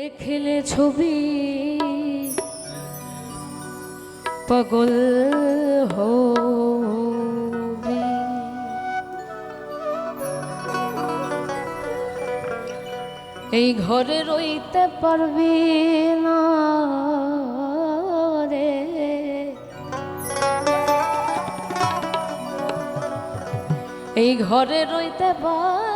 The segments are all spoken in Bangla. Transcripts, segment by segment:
দেখলে ছবি পাগল হবি। এই ঘরে রইতে পারবি না রে। এই ঘরে রইতে পারবি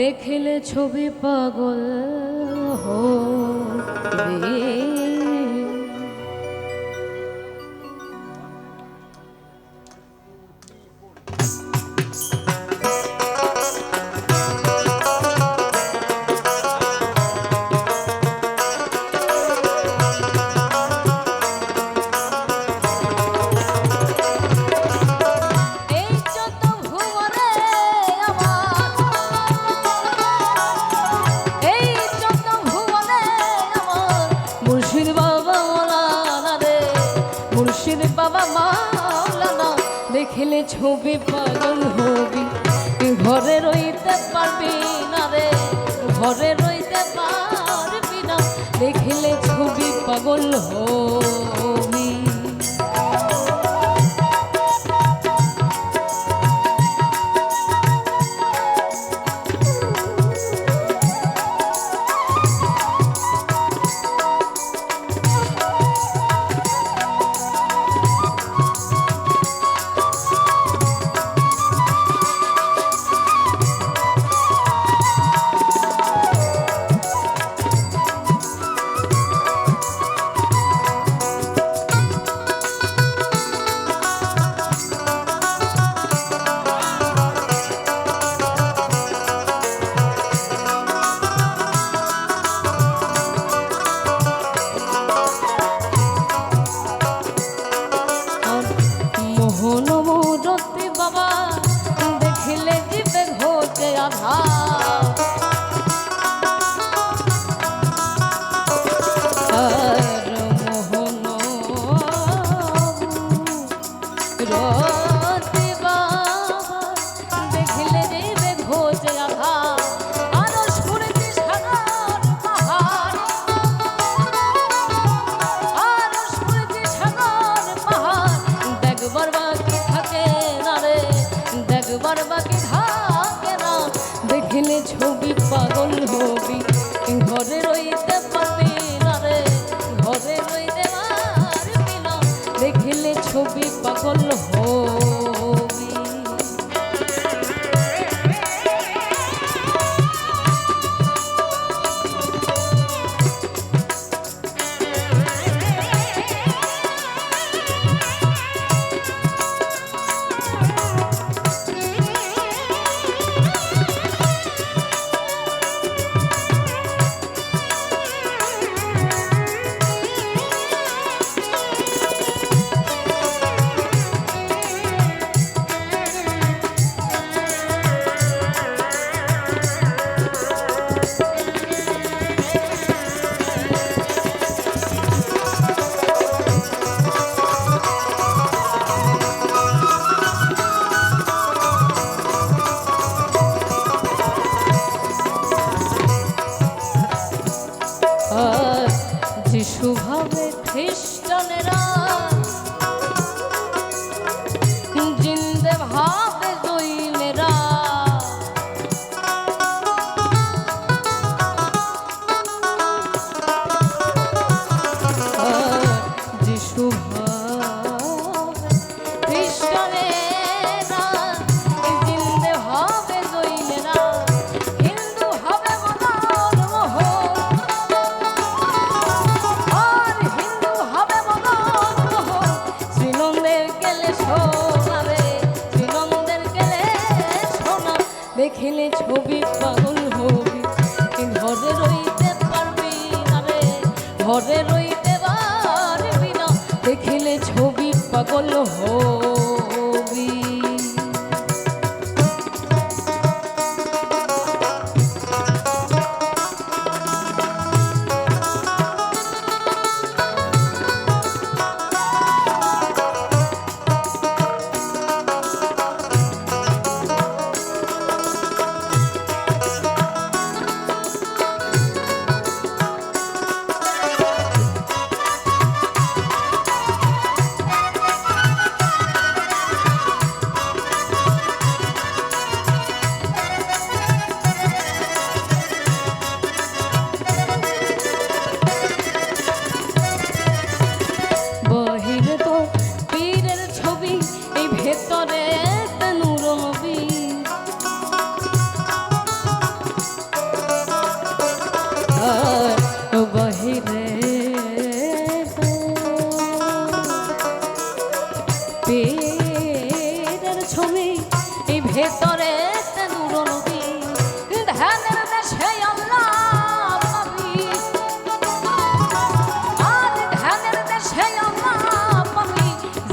দেখলে ছবি পাগল হবে মাওলানা রে মুর্শিদ বাবা মাওলানা, দেখলে ছবি পাগল হবি। ঘরে রইতে পারবি না রে, ঘরে রইতে পারবি না। দেখলে ছবি পাগল হবি। ছবি পাগল হবি যিশু ভাবে খ্রিস্টানেরা। দেখিলে ছবি পাগল হবি। ঘরে রইতে পারবি না রে? ঘরে রইতে পারবি না। দেখিলে ছবি পাগল হবি।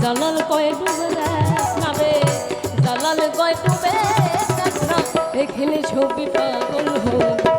জালাল কয় ডুবে দেখ না জালাল কয় ডুবে এখানে ছবি পাগল হবি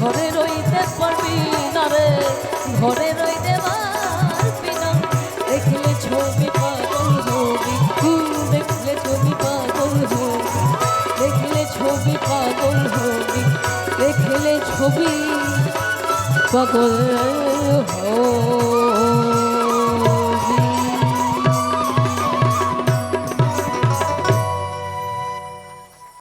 ঘরে রইতে পারবি না রে। ঘরে রইতে পারবি না। দেখলে ছবি পাগল হবি, দেখলে ছবি পাগল হবি, দেখলে ছবি পাগল হবি, দেখলে ছবি পাগল হবি।